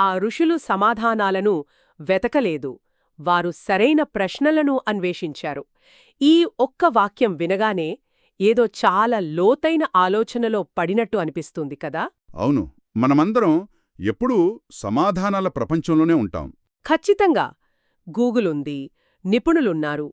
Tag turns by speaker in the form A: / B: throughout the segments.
A: ఆ ఋషులు సమాధానాలను వెతకలేదు. వారు సరైన ప్రశ్నలను అన్వేషించారు. ఈ ఒక్క వాక్యం వినగానే ఏదో చాలా లోతైన ఆలోచనలో పడినట్టు అనిపిస్తుంది కదా?
B: అవును. మనమందరం ఎప్పుడూ సమాధానాల ప్రపంచంలోనే ఉంటాం.
A: ఖచ్చితంగా. గూగుల్ ఉంది. నిపుణులున్నారు.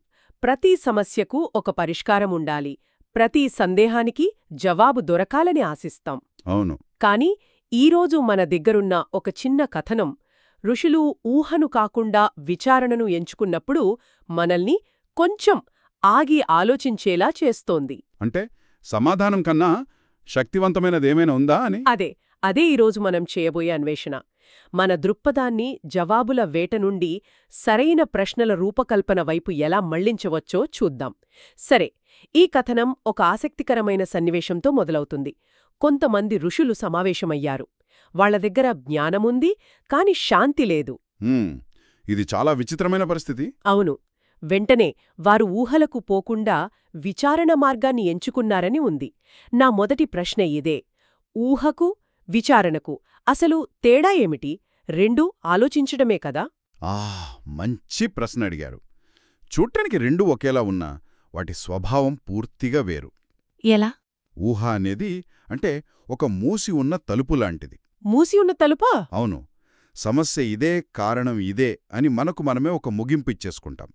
A: ప్రతి సమస్యకు ఒక పరిష్కారం ఉండాలి. ప్రతి సందేహానికి జవాబు దొరకాలని ఆశిస్తాం.
B: అవును.
A: కాని ఈరోజు మన దగ్గరున్న ఒక చిన్న కథనం ఋషులు ఊహను కాకుండా విచారణను ఎంచుకున్నప్పుడు మనల్ని కొంచెం ఆగి ఆలోచించేలా చేస్తోంది.
B: అంటే సమాధానం కన్నా శక్తివంతమైనదేమైనా ఉందా అని?
A: అదే అదే ఈరోజు మనం చేయబోయే అన్వేషణ. మన దృక్పథాన్ని జవాబుల వేట నుండి సరైన ప్రశ్నల రూపకల్పన వైపు ఎలా మళ్ళించవచ్చో చూద్దాం. సరే ఈ కథనం ఒక ఆసక్తికరమైన సన్నివేశంతో మొదలవుతుంది. కొంతమంది ఋషులు సమావేశమయ్యారు. వాళ్ళ దగ్గర జ్ఞానముంది కాని శాంతి లేదు.
B: ఇది చాలా విచిత్రమైన పరిస్థితి.
A: అవును. వెంటనే వారు ఊహలకు పోకుండా విచారణ మార్గాన్ని ఎంచుకున్నారని ఉంది. నా మొదటి ప్రశ్న ఇదే. ఊహకు విచారణకు అసలు తేడా ఏమిటి? రెండూ ఆలోచించడమే కదా?
B: ఆ మంచి ప్రశ్న అడిగారు. చూడ్డానికి రెండు ఒకేలా ఉన్నా వాటి స్వభావం పూర్తిగా వేరు.
A: ఎలా?
B: ఊహ అనేది అంటే ఒక మూసి ఉన్న తలుపు లాంటిది.
A: మూసి ఉన్న తలుపా?
B: అవును. సమస్య ఇదే కారణం ఇదే అని మనకు మనమే ఒక ముగింపు ఇచ్చేసుకుంటాం.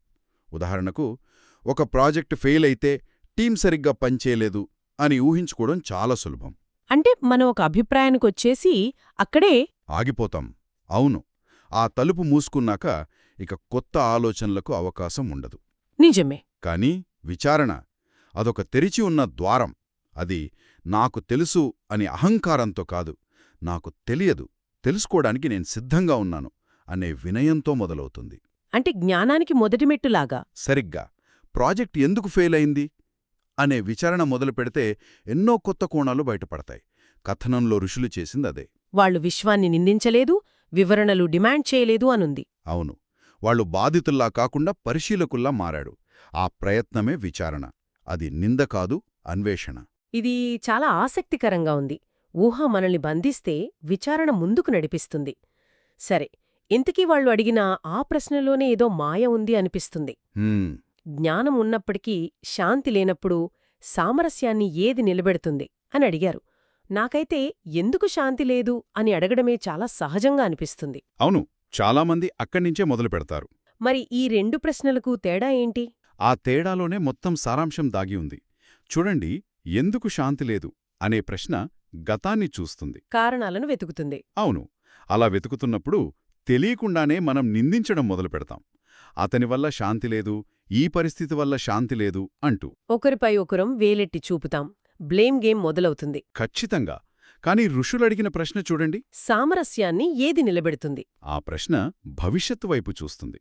B: ఉదాహరణకు ఒక ప్రాజెక్ట్ ఫెయిల్ అయితే టీం సరిగ్గా పనిచేయలేదు అని ఊహించుకోవడం చాలా సులభం.
A: అంటే మనం ఒక అభిప్రాయానికొచ్చేసి అక్కడే
B: ఆగిపోతాం. అవును. ఆ తలుపు మూసుకున్నాక ఇక కొత్త ఆలోచనలకు అవకాశం ఉండదు.
A: నిజమే.
B: కాని విచారణ అదొక తెరిచి ఉన్న ద్వారం. అది నాకు తెలుసు అని అహంకారంతో కాదు నాకు తెలియదు తెలుసుకోవడానికి నేను సిద్ధంగా ఉన్నాను అనే వినయంతో మొదలవుతుంది.
A: అంటే జ్ఞానానికి మొదటి మెట్టులాగా?
B: సరిగ్గా. ప్రాజెక్ట్ ఎందుకు ఫెయిల్ అయింది? అనే విచారణ మొదలుపెడితే ఎన్నో కొత్త కోణాలు బయటపడతాయి. కథనంలో ఋషులు చేసిందదే
A: వాళ్ళు విశ్వాన్ని నిందించలేదు వివరణలు డిమాండ్ చేయలేదు అనుంది.
B: అవును. వాళ్ళు బాధితుల్లా కాకుండా పరిశీలకుల్లా మారాడు. ఆ ప్రయత్నమే విచారణ. అది నింద కాదు అన్వేషణ.
A: ఇది చాలా ఆసక్తికరంగా ఉంది. ఊహ మనల్ని బంధిస్తే విచారణ ముందుకు నడిపిస్తుంది. సరే ఇంతకీ వాళ్ళు అడిగిన ఆ ప్రశ్నలోనే ఏదో మాయ ఉంది అనిపిస్తుంది. జ్ఞానం ఉన్నప్పటికీ శాంతి లేనప్పుడు సామరస్యాన్ని ఏది నిలబెడుతుంది అని అడిగారు. నాకైతే ఎందుకు శాంతి లేదు అని అడగడమే చాలా సహజంగా అనిపిస్తుంది.
B: అవును చాలామంది అక్కడ్నించే మొదలు పెడతారు.
A: మరి ఈ రెండు ప్రశ్నలకు తేడా ఏంటి?
B: ఆ తేడాలోనే మొత్తం సారాంశం దాగి ఉంది. చూడండి ఎందుకు శాంతి లేదు అనే ప్రశ్న గతాన్ని చూస్తుంది.
A: కారణాలను వెతుకుతుంది.
B: అవును అలా వెతుకుతున్నప్పుడు తెలియకుండానే మనం నిందించడం మొదలు పెడతాం. అతని వల్ల శాంతి లేదు ఈ పరిస్థితి వల్ల శాంతి లేదు అంటూ.
A: ఒకరిపై ఒకరం వేలెట్టి చూపుతాం. బ్లేమ్ గేమ్ మొదలవుతుంది.
B: ఖచ్చితంగా. కాని ఋషులడిగిన ప్రశ్న చూడండి.
A: సామరస్యాన్ని ఏది నిలబెడుతుంది?
B: ఆ ప్రశ్న భవిష్యత్తు వైపు చూస్తుంది.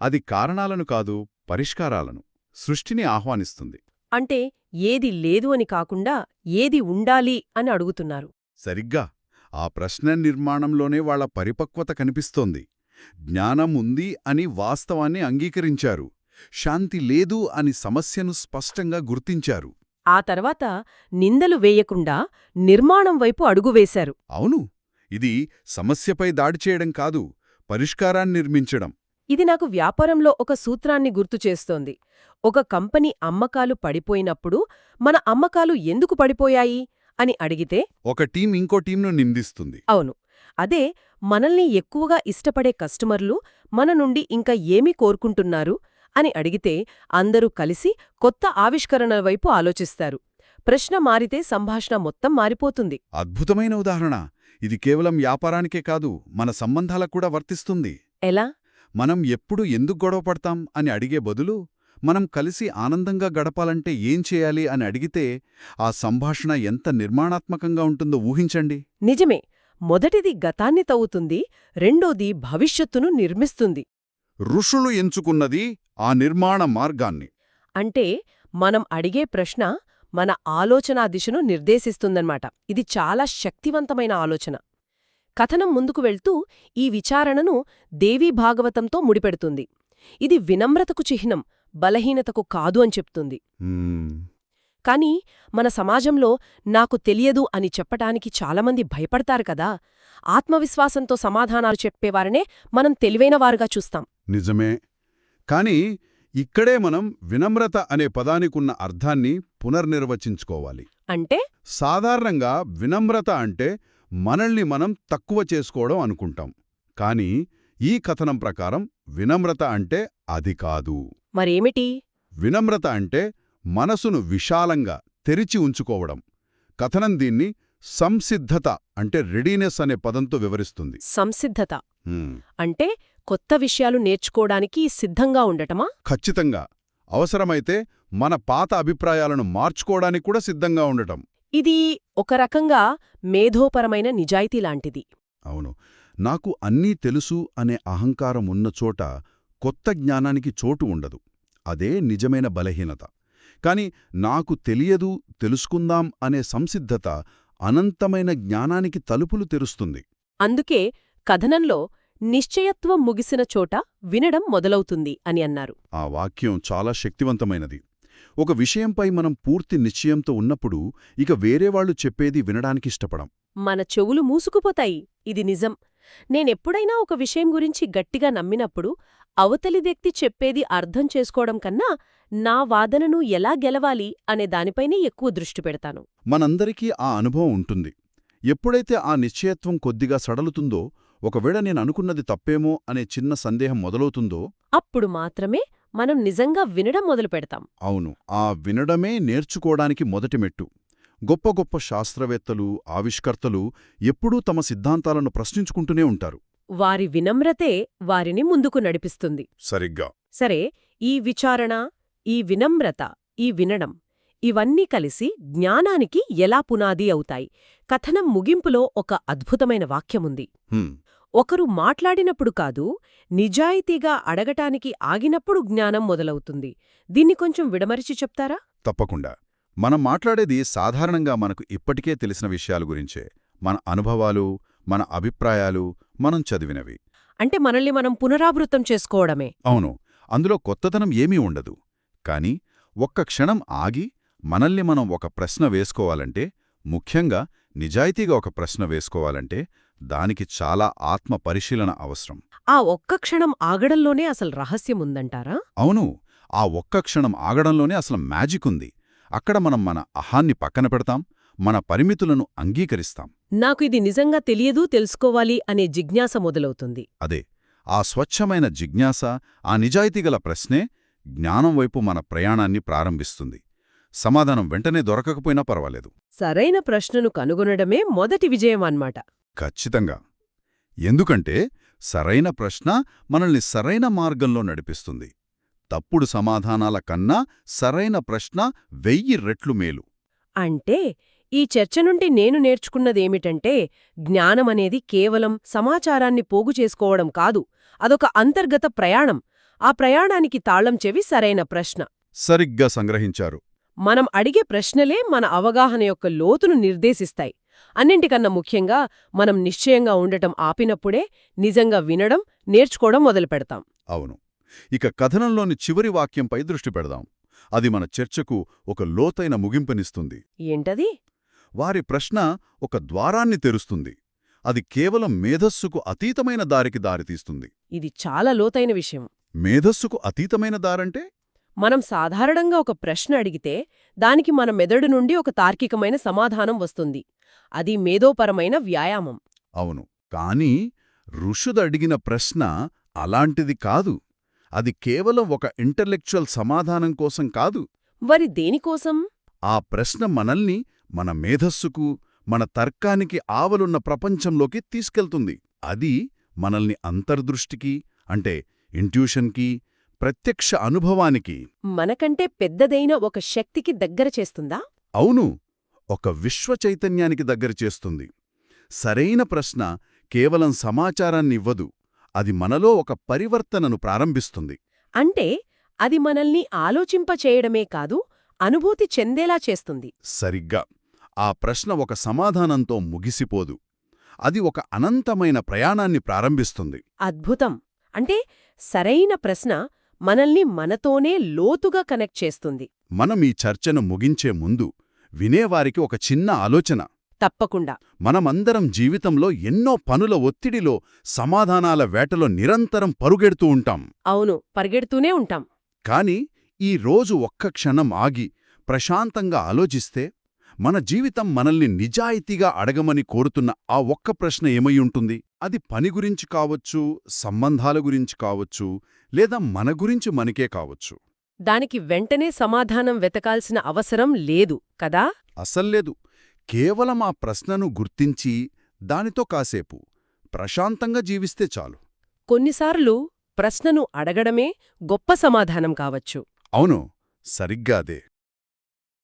B: అది కారణాలను కాదు పరిష్కారాలను సృష్టిని ఆహ్వానిస్తుంది.
A: అంటే ఏది లేదు అని కాకుండా ఏది ఉండాలి అని అడుగుతున్నారు.
B: సరిగ్గా. ఆ ప్రశ్న నిర్మాణంలోనే వాళ్ళ పరిపక్వత కనిపిస్తోంది. జ్ఞానం ఉంది అని వాస్తవాన్ని అంగీకరించారు. శాంతి లేదు అని సమస్యను స్పష్టంగా గుర్తించారు.
A: ఆ తర్వాత నిందలు వేయకుండా నిర్మాణం వైపు అడుగువేశారు
B: అవును. ఇది సమస్యపై దాడి చేయడం కాదు పరిష్కారాన్ని నిర్మించడం.
A: ఇది నాకు వ్యాపారంలో ఒక సూత్రాన్ని గుర్తుచేస్తోంది ఒక కంపెనీ అమ్మకాలు పడిపోయినప్పుడు మన అమ్మకాలు ఎందుకు పడిపోయాయి? అని అడిగితే
B: ఒక టీం ఇంకో టీంను నిందిస్తుంది.
A: అవును. అదే మనల్ని ఎక్కువగా ఇష్టపడే కస్టమర్లు మన నుండి ఇంకా ఏమి కోరుకుంటున్నారు? అని అడిగితే అందరూ కలిసి కొత్త ఆవిష్కరణల వైపు ఆలోచిస్తారు. ప్రశ్న మారితే సంభాషణ మొత్తం మారిపోతుంది.
B: అద్భుతమైన ఉదాహరణ. ఇది కేవలం వ్యాపారానికే కాదు మన సంబంధాలకు కూడా వర్తిస్తుంది.
A: ఎలా?
B: మనం ఎప్పుడు ఎందుకు గొడవపడతాం అని అడిగే బదులు మనం కలిసి ఆనందంగా గడపాలంటే ఏం చేయాలి అని అడిగితే ఆ సంభాషణ ఎంత నిర్మాణాత్మకంగా ఉంటుందో ఊహించండి.
A: నిజమే. మొదటిది గతాన్ని తవ్వుతుంది రెండోది భవిష్యత్తును నిర్మిస్తుంది.
B: ఋషులు ఎంచుకున్నది ఆ నిర్మాణ మార్గాన్ని.
A: అంటే మనం అడిగే ప్రశ్న మన ఆలోచనా దిశను నిర్దేశిస్తుందన్నమాట. ఇది చాలా శక్తివంతమైన ఆలోచన. కథనం ముందుకు వెళ్తూ ఈ విచారణను దేవీ భాగవతంతో ముడిపెడుతుంది. ఇది వినమ్రతకు చిహ్నం బలహీనతకు కాదు అని చెప్తుంది. కానీ మన సమాజంలో నాకు తెలియదు అని చెప్పటానికి చాలామంది భయపడతారు కదా. ఆత్మవిశ్వాసంతో సమాధానాలు చెప్పేవారనే మనం తెలివైనవారుగా చూస్తాం.
B: నిజమే. కాని ఇక్కడే మనం వినమ్రత అనే పదానికున్న అర్థాన్ని పునర్నిర్వచించుకోవాలి.
A: అంటే?
B: సాధారణంగా వినమ్రత అంటే మనల్ని మనం తక్కువ చేసుకోవడం అనుకుంటాం. కాని ఈ కథనం ప్రకారం వినమ్రత అంటే అది కాదు.
A: మరేమిటి?
B: వినమ్రత అంటే మనసును విశాలంగా తెరిచి ఉంచుకోవడం. కథనం దీన్ని సంసిద్ధత అంటే రెడీనెస్ అనే పదంతో వివరిస్తుంది.
A: సంసిద్ధత. అంటే కొత్త విషయాలు నేర్చుకోవడానికి సిద్ధంగా ఉండటమా?
B: ఖచ్చితంగా. అవసరమైతే మన పాత అభిప్రాయాలను మార్చుకోవడానికి కూడా సిద్ధంగా ఉండటం.
A: ఇది ఒక రకంగా మేధోపరమైన నిజాయితీ లాంటిది.
B: అవును. నాకు అన్నీ తెలుసు అనే అహంకారం ఉన్న చోట కొత్త జ్ఞానానికి చోటు ఉండదు. అదే నిజమైన బలహీనత. కాని నాకు తెలియదు తెలుసుకుందాం అనే సంసిద్ధత అనంతమైన జ్ఞానానికి తలుపులు తెరుస్తుంది.
A: అందుకే కథనంలో నిశ్చయత్వం ముగిసిన చోట వినడం మొదలవుతుంది అని అన్నారు.
B: ఆ వాక్యం చాలా శక్తివంతమైనది. ఒక విషయంపై మనం పూర్తి నిశ్చయంతో ఉన్నప్పుడు ఇక వేరేవాళ్ళు చెప్పేది వినడానికి ఇష్టపడం.
A: మన చెవులు మూసుకుపోతాయి. ఇది నిజం. నేనెప్పుడైనా ఒక విషయం గురించి గట్టిగా నమ్మినప్పుడు అవతలి వ్యక్తి చెప్పేది అర్థం చేసుకోవడం కన్నా నా వాదనను ఎలా గెలవాలి అనే దానిపైనే ఎక్కువ దృష్టి పెడతాను.
B: మనందరికీ ఆ అనుభవం ఉంటుంది. ఎప్పుడైతే ఆ నిశ్చయత్వం కొద్దిగా సడలుతుందో ఒకవేళ నేను అనుకున్నది తప్పేమో అనే చిన్న సందేహం మొదలవుతుందో
A: అప్పుడు మాత్రమే మనం నిజంగా వినడం మొదలు పెడతాం.
B: అవును. ఆ వినడమే నేర్చుకోవడానికి మొదటి మెట్టు. గొప్ప గొప్ప శాస్త్రవేత్తలు ఆవిష్కర్తలు ఎప్పుడూ తమ సిద్ధాంతాలను ప్రశ్నించుకుంటూనే ఉంటారు.
A: వారి వినమ్రతే వారిని ముందుకు నడిపిస్తుంది.
B: సరిగ్గా.
A: సరే ఈ విచారణ ఈ వినమ్రత ఈ వినడం ఇవన్నీ కలిసి జ్ఞానానికి ఎలా పునాది అవుతాయి? కథనం ముగింపులో ఒక అద్భుతమైన వాక్యముంది. ఒకరు మాట్లాడినప్పుడు కాదు నిజాయితీగా అడగటానికి ఆగినప్పుడు జ్ఞానం మొదలవుతుంది. దీన్ని కొంచెం విడమరిచి చెప్తారా?
B: తప్పకుండా. మనం మాట్లాడేది సాధారణంగా మనకు ఇప్పటికే తెలిసిన విషయాల గురించే. మన అనుభవాలు మన అభిప్రాయాలు మనం చదివినవి.
A: అంటే మనల్ని మనం పునరావృతం చేసుకోవడమే.
B: అవును. అందులో కొత్తదనం ఏమీ ఉండదు. కాని ఒక్క క్షణం ఆగి మనల్ని మనం ఒక ప్రశ్న వేసుకోవాలంటే ముఖ్యంగా నిజాయితీగా ఒక ప్రశ్న వేసుకోవాలంటే దానికి చాలా ఆత్మ పరిశీలన అవసరం.
A: ఆ ఒక్క క్షణం ఆగడంలోనే అసలు రహస్యముందంటారా
B: అవును. ఆ ఒక్క క్షణం ఆగడంలోనే అసలు మ్యాజిక్ ఉంది. అక్కడ మనం మన అహాన్ని పక్కన పెడతాం మన పరిమితులను అంగీకరిస్తాం.
A: నాకు ఇది నిజంగా తెలియదు తెలుసుకోవాలి అనే జిజ్ఞాస మొదలవుతుంది.
B: అదే. ఆ స్వచ్ఛమైన జిజ్ఞాస ఆ నిజాయితీగల ప్రశ్నే జ్ఞానం వైపు మన ప్రయాణాన్ని ప్రారంభిస్తుంది. సమాధానం వెంటనే దొరకకపోయినా పర్వాలేదు.
A: సరైన ప్రశ్నను కనుగొనడమే మొదటి విజయం అన్నమాట
B: ఖచ్చితంగా. ఎందుకంటే సరైన ప్రశ్న మనల్ని సరైన మార్గంలో నడిపిస్తుంది. తప్పుడు సమాధానాల కన్నా సరైన ప్రశ్న వెయ్యి రెట్లు మేలు.
A: అంటే ఈ చర్చ నుండి నేను నేర్చుకున్నదేమిటంటే జ్ఞానమనేది కేవలం సమాచారాన్ని పోగు చేసుకోవడం కాదు అదొక అంతర్గత ప్రయాణం. ఆ ప్రయాణానికి తాళం చెవి సరైన ప్రశ్న.
B: సరిగ్గా సంగ్రహించారు.
A: మనం అడిగే ప్రశ్నలే మన అవగాహన యొక్క లోతును నిర్దేశిస్తాయి. అన్నింటికన్నా ముఖ్యంగా మనం నిశ్చయంగా ఉండటం ఆపినప్పుడే నిజంగా వినడం నేర్చుకోవడం మొదలుపెడతాం
B: అవును. ఇక కథనంలోని చివరి వాక్యంపై దృష్టి పెడదాం. అది మన చర్చకు ఒక లోతైన ముగింపునిస్తుంది.
A: ఏంటది?
B: వారి ప్రశ్న ఒక ద్వారాన్ని తెరుస్తుంది. అది కేవలం మేధస్సుకు అతీతమైన దారికి దారితీస్తుంది
A: ఇది చాలా లోతైన విషయం.
B: మేధస్సుకు అతీతమైన దారంటే?
A: మనం సాధారణంగా ఒక ప్రశ్న అడిగితే దానికి మన మెదడు నుండి ఒక తార్కికమైన సమాధానం వస్తుంది. అది మేధోపరమైన వ్యాయామం.
B: అవును. కాని ఋషుదడిగిన ప్రశ్న అలాంటిది కాదు. అది కేవలం ఒక ఇంటలెక్చువల్ సమాధానం కోసం కాదు.
A: వరి దేనికోసం?
B: ఆ ప్రశ్న మనల్ని మన మేధస్సుకు మన తర్కానికి ఆవలున్న ప్రపంచంలోకి తీసుకెళ్తుంది. అది మనల్ని అంతర్దృష్టికి అంటే ఇంట్యూషన్కి ప్రత్యక్ష అనుభవానికి.
A: మనకంటే పెద్దదైన ఒక శక్తికి దగ్గర చేస్తుందా?
B: అవును. ఒక విశ్వ చైతన్యానికి దగ్గర చేస్తుంది. సరైన ప్రశ్న కేవలం సమాచారాన్నివ్వదు అది మనలో ఒక పరివర్తనను ప్రారంభిస్తుంది.
A: అంటే అది మనల్ని ఆలోచింపచేయడమే కాదు అనుభూతి చెందేలా చేస్తుంది.
B: సరిగ్గా. ఆ ప్రశ్న ఒక సమాధానంతో ముగిసిపోదు. అది ఒక అనంతమైన ప్రయాణాన్ని ప్రారంభిస్తుంది.
A: అద్భుతం. అంటే సరైన ప్రశ్న మనల్ని మనతోనే లోతుగా కనెక్ట్ చేస్తుంది.
B: మనం ఈ చర్చను ముగించే ముందు వినేవారికి ఒక చిన్న ఆలోచన.
A: తప్పకుండా.
B: మనమందరం జీవితంలో ఎన్నో పనుల ఒత్తిడిలో సమాధానాల వేటలో నిరంతరం పరుగెడుతూ ఉంటాం.
A: అవును పరిగెడుతూనే ఉంటాం.
B: కాని ఈ రోజు ఒక్క క్షణం ఆగి ప్రశాంతంగా ఆలోచిస్తే మన జీవితం మనల్ని నిజాయితీగా అడగమని కోరుతున్న ఆ ఒక్క ప్రశ్న ఏమై ఉంటుంది? అది పని గురించి కావచ్చు సంబంధాల గురించి కావచ్చు లేదా మన గురించి మనకే కావచ్చు.
A: దానికి వెంటనే సమాధానం వెతకాల్సిన అవసరం లేదు కదా?
B: అసల్లేదు కేవలం ఆ ప్రశ్నను గుర్తించి దానితో కాసేపు ప్రశాంతంగా జీవిస్తే చాలు.
A: కొన్నిసార్లు ప్రశ్నను అడగడమే గొప్ప సమాధానం కావచ్చు.
B: అవును సరిగ్గా అదే.